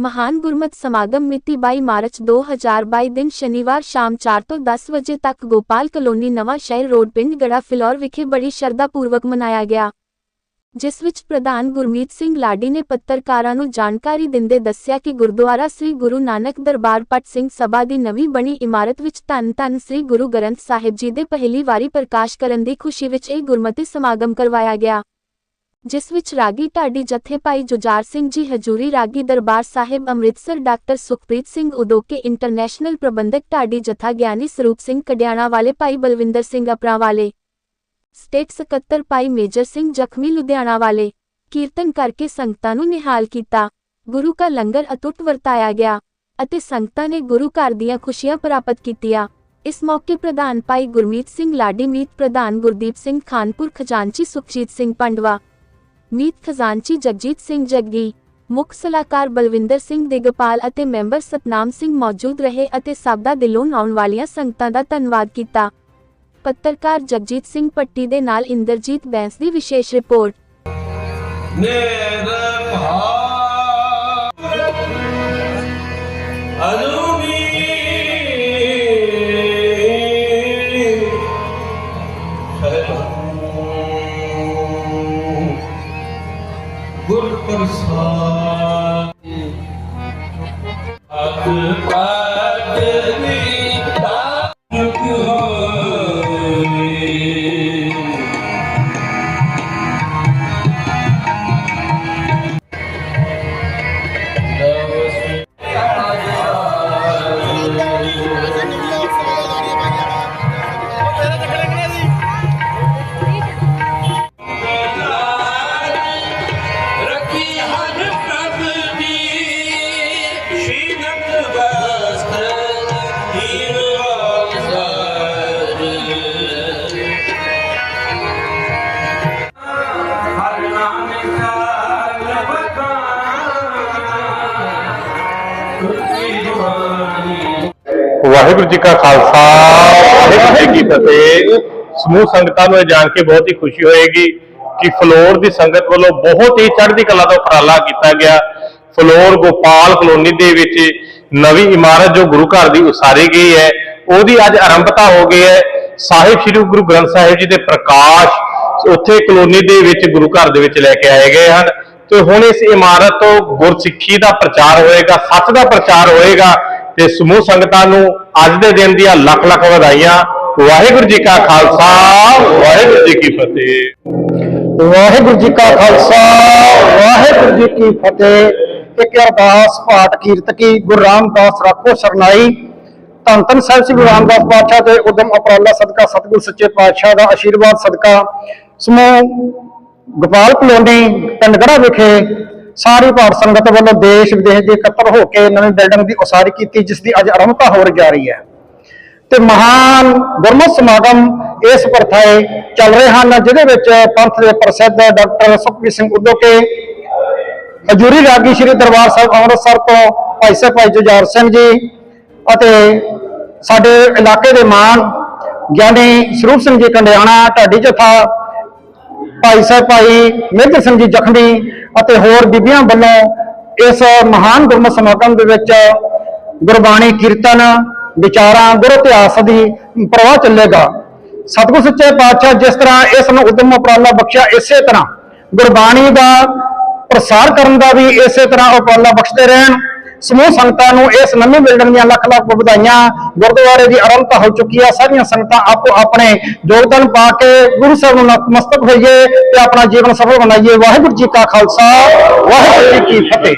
ਮਹਾਨ ਗੁਰਮਤ ਸਮਾਗਮ ਮਿਤੀ 22 ਮਾਰਚ 2022 ਦਿਨ ਸ਼ਨੀਵਾਰ ਸ਼ਾਮ 4 ਤੋਂ 10 ਵਜੇ ਤੱਕ ਗੋਪਾਲ ਕਲੋਨੀ ਨਵਾਂ ਸ਼ਹਿਰ ਰੋਡ ਪਿੰਡ ਗੜਾ ਫਿਲੌਰ ਵਿਖੇ ਬੜੀ ਸ਼ਰਧਾ ਪੂਰਵਕ ਮਨਾਇਆ ਗਿਆ। ਜਿਸ ਵਿੱਚ ਪ੍ਰਧਾਨ ਗੁਰਮੀਤ ਸਿੰਘ ਲਾਡੀ ਨੇ ਪੱਤਰਕਾਰਾਂ ਨੂੰ ਜਾਣਕਾਰੀ ਦਿੰਦੇ ਦੱਸਿਆ ਕਿ ਗੁਰਦੁਆਰਾ ਸ੍ਰੀ ਗੁਰੂ ਨਾਨਕ ਦਰਬਾਰ ਪਟ ਸਿੰਘ ਸਭਾ ਦੀ ਨਵੀਂ ਬਣੀ ਇਮਾਰਤ ਵਿੱਚ ਧੰਨ ਧੰਨ ਸ੍ਰੀ ਗੁਰੂ ਗ੍ਰੰਥ ਸਾਹਿਬ ਜੀ ਦੇ ਪਹਿਲੀ ਵਾਰੀ ਪ੍ਰਕਾਸ਼ ਕਰਨ ਦੀ ਖੁਸ਼ੀ ਵਿੱਚ ਇਹ ਗੁਰਮਤਿ ਸਮਾਗਮ ਕਰਵਾਇਆ ਗਿਆ। ਜਿਸ ਵਿੱਚ ਰਾਗੀ ਢਾਡੀ ਜਥੇ ਭਾਈ ਜੁਜਾਰ ਸਿੰਘ ਜੀ, ਹਜੂਰੀ ਰਾਗੀ ਦਰਬਾਰ ਸਾਹਿਬ ਅੰਮ੍ਰਿਤਸਰ ਡਾਕਟਰ ਸੁਖਪ੍ਰੀਤ ਸਿੰਘ ਉਦੋਕੇ, ਇੰਟਰਨੈਸ਼ਨਲ ਪ੍ਰਬੰਧਕ ਢਾਡੀ ਜਥਾ ਗਿਆਨੀ ਸਰੂਪ ਸਿੰਘ ਕਡਿਆਣਾ ਵਾਲੇ ਭਾਈ ਬਲਵਿੰਦਰ ਸਿੰਘ ਅਪਰਾ ਸਟੇਟ ਸਕੱਤਰ ਭਾਈ ਮੇਜਰ ਸਿੰਘ ਜ਼ਖਮੀ ਲੁਧਿਆਣਾ ਵਾਲੇ ਕੀਰਤਨ ਕਰਕੇ ਸੰਗਤਾਂ ਨੂੰ ਨਿਹਾਲ ਕੀਤਾ। ਗੁਰੂ ਕਾ ਲੰਗਰ ਅਟੁੱਟ ਵਰਤਾਇਆ ਗਿਆ ਅਤੇ ਸੰਗਤਾਂ ਨੇ ਗੁਰੂ ਘਰ ਦੀਆਂ ਖੁਸ਼ੀਆਂ ਪ੍ਰਾਪਤ ਕੀਤੀਆਂ। ਇਸ ਮੌਕੇ ਪ੍ਰਧਾਨ ਭਾਈ ਗੁਰਮੀਤ ਸਿੰਘ ਲਾਡੀ, ਮੀਤ ਪ੍ਰਧਾਨ ਗੁਰਦੀਪ ਸਿੰਘ ਖਾਨਪੁਰ, ਖਜ਼ਾਨਚੀ ਸੁਖਜੀਤ ਸਿੰਘ ਪੰਡਵਾ ਮੀਤ ਖਜ਼ਾਨਚੀ ਜਗਜੀਤ ਸਿੰਘ ਜੱਗੀ, ਮੁੱਖ ਸਲਾਹਕਾਰ ਬਲਵਿੰਦਰ ਸਿੰਘ ਦੇਗਪਾਲ ਅਤੇ ਮੈਂਬਰ ਸਤਨਾਮ ਸਿੰਘ ਮੌਜੂਦ ਰਹੇ ਅਤੇ ਸਭ ਦਾ ਦਿਲੋਂ ਆਉਣ ਵਾਲੀਆਂ ਸੰਗਤਾਂ ਦਾ ਧੰਨਵਾਦ ਕੀਤਾ। ਪੱਤਰਕਾਰ ਜਗਜੀਤ ਸਿੰਘ ਪੱਟੀ ਦੇ ਨਾਲ ਇੰਦਰਜੀਤ ਬੈਂਸ ਦੀ ਵਿਸ਼ੇਸ਼ ਰਿਪੋਰਟ। ਅਨੂਮੀ ਗੁਰ ਪ੍ਰਸਾਦ ਅਤ ਪਾਟ ਵਾਹਿਗੁਰੂ ਜੀ ਕਾ ਖਾਲਸਾ, ਵਾਹਿਗੁਰੂ ਜੀ ਕੀ ਫਤਿਹ। ਸਮੂਹ ਸੰਗਤਾਂ ਨੂੰ ਇਹ ਜਾਣ ਕੇ ਬਹੁਤ ਹੀ ਖੁਸ਼ੀ ਹੋਏਗੀ ਕਿ ਫਲੋਰ ਦੀ ਸੰਗਤ ਵੱਲੋਂ ਬਹੁਤ ਹੀ ਚੜ੍ਹਦੀ ਕਲਾ ਦਾ ਉਪਰਾਲਾ ਕੀਤਾ ਗਿਆ। ਫਲੋਰ ਗੋਪਾਲ ਕਲੋਨੀ ਦੇ ਵਿੱਚ ਨਵੀਂ ਇਮਾਰਤ ਜੋ ਗੁਰੂ ਘਰ ਦੀ ਉਸਾਰੀ ਗਈ ਹੈ, ਉਹਦੀ ਅੱਜ ਆਰੰਭਤਾ ਹੋ ਗਈ ਹੈ। ਸਾਹਿਬ ਸ੍ਰੀ ਗੁਰੂ ਗ੍ਰੰਥ ਸਾਹਿਬ ਜੀ ਦੇ ਪ੍ਰਕਾਸ਼ ਉੱਥੇ ਕਲੋਨੀ ਦੇ ਵਿੱਚ ਗੁਰੂ ਘਰ ਦੇ ਵਿੱਚ ਲੈ ਕੇ ਆਏ ਗਏ ਹਨ। ਤੇ ਹੁਣ ਇਸ ਇਮਾਰਤ ਤੋਂ ਗੁਰਸਿੱਖੀ ਦਾ ਪ੍ਰਚਾਰ ਹੋਏਗਾ, ਸੱਚ ਦਾ ਪ੍ਰਚਾਰ ਹੋਏਗਾ। ਤੇ ਸਮੂਹ ਸੰਗਤਾਂ ਨੂੰ ਅੱਜ ਦੇ ਦਿਨ ਦੀਆਂ ਲੱਖ ਲੱਖ ਵਧਾਈਆਂ। ਵਾਹਿਗੁਰੂ ਜੀ ਕਾ ਖਾਲਸਾ, ਵਾਹਿਗੁਰੂ ਜੀ ਕੀ ਫਤਿਹ। ਵਾਹਿਗੁਰੂ ਜੀ ਕਾ ਖਾਲਸਾ, ਵਾਹਿਗੁਰੂ ਜੀ ਕੀ ਫਤਿਹ। ਇੱਕ ਅਰਦਾਸ, ਪਾਠ, ਕੀਰਤ ਕੀ, ਗੁਰੂ ਰਾਮਦਾਸ ਰਾਖੋ ਸਰਨਾਈ। ਧੰਨ ਧੰਨ ਸਾਹਿਬ ਸ੍ਰੀ ਗੁਰੂ ਰਾਮਦਾਸ ਪਾਤਸ਼ਾਹ ਤੇ ਉਦਮ ਅਪਰਾਲਾ ਸਦਕਾ, ਸਤਿਗੁਰ ਸੱਚੇ ਪਾਤਸ਼ਾਹ ਦਾ ਆਸ਼ੀਰਵਾਦ ਸਦਕਾ। ਸਮੂਹ ਗੋਪਾਲ ਕਲੋਨੀ ਪਿੰਡਗੜਾ ਵਿਖੇ ਸਾਰੀ ਭਾਰਤ ਸੰਗਤ ਵੱਲੋਂ ਦੇਸ਼ ਵਿਦੇਸ਼ ਦੇ ਇਕੱਤਰ ਹੋ ਕੇ ਨਵੀਂ ਬਿਲਡਿੰਗ ਦੀ ਉਸਾਰੀ ਕੀਤੀ, ਜਿਸ ਦੀ ਅੱਜ ਆਰੰਭਤਾ ਹੋਰ ਜਾ ਰਹੀ ਹੈ। ਤੇ ਮਹਾਨ ਗੁਰਮਤਿ ਸਮਾਗਮ ਇਸ ਪ੍ਰਥਾਏ ਚੱਲ ਰਹੇ ਹਨ ਜਿਹਦੇ ਵਿੱਚ ਪੰਥ ਦੇ ਪ੍ਰਸਿੱਧ ਡਾਕਟਰ ਸੁਖਬੀਰ ਸਿੰਘ ਉਦੋਕੇ ਹਜੂਰੀ ਰਾਗੀ ਸ੍ਰੀ ਦਰਬਾਰ ਸਾਹਿਬ ਅੰਮ੍ਰਿਤਸਰ ਤੋਂ ਭਾਈ ਸਾਹਿਬ ਭਾਈ ਜੁਝਾਰ ਸਿੰਘ ਜੀ ਅਤੇ ਸਾਡੇ ਇਲਾਕੇ ਦੇ ਮਾਨ ਗਿਆਨੀ ਸਰੂਪ ਸਿੰਘ ਜੀ ਕੰਡਿਆਣਾ, ਢਾਡੀ ਜਥਾ, ਭਾਈ ਸਾਹਿਬ ਭਾਈ ਮੇਜਰ ਸਿੰਘ ਜੀ ਜ਼ਖਮੀ ਅਤੇ ਹੋਰ ਬੀਬੀਆਂ ਵੱਲੋਂ ਇਸ ਮਹਾਨ ਗੁਰਮਤਿ ਸਮਾਗਮ ਦੇ ਵਿੱਚ ਗੁਰਬਾਣੀ ਕੀਰਤਨ, ਵਿਚਾਰਾਂ, ਗੁਰ ਇਤਿਹਾਸ ਦੀ ਪ੍ਰਵਾਹ ਚੱਲੇਗਾ। ਸਤਿਗੁਰ ਸੱਚੇ ਪਾਤਸ਼ਾਹ ਜਿਸ ਤਰ੍ਹਾਂ ਇਸ ਨੂੰ ਉਦਮ ਉਪਰਾਲਾ ਬਖਸ਼ਿਆ, ਇਸੇ ਤਰ੍ਹਾਂ ਗੁਰਬਾਣੀ ਦਾ ਪ੍ਰਸਾਰ ਕਰਨ ਦਾ ਵੀ ਇਸੇ ਤਰ੍ਹਾਂ ਉਪਰਾਲਾ ਬਖਸ਼ਦੇ ਰਹਿਣ। ਸਮੂਹ ਸੰਗਤਾਂ ਨੂੰ ਇਸ ਨਵੀਂ ਬਿਲਡਿੰਗ ਦੀਆਂ ਲੱਖ ਲੱਖ ਵਧਾਈਆਂ। ਗੁਰਦੁਆਰੇ ਦੀ ਆਰੰਭਤਾ ਹੋ ਚੁੱਕੀ ਹੈ ਸਾਰੀਆਂ ਸੰਗਤਾਂ ਆਪੋ ਆਪਣੇ ਯੋਗਦਾਨ ਪਾ ਕੇ ਗੁਰੂ ਸਾਹਿਬ ਨੂੰ ਨਤਮਸਤਕ ਹੋਈਏ ਤੇ ਆਪਣਾ ਜੀਵਨ ਸਫਲ ਬਣਾਈਏ। ਵਾਹਿਗੁਰੂ ਜੀ ਕਾ ਖਾਲਸਾ, ਵਾਹਿਗੁਰੂ ਜੀ ਕੀ ਫਤਿਹ।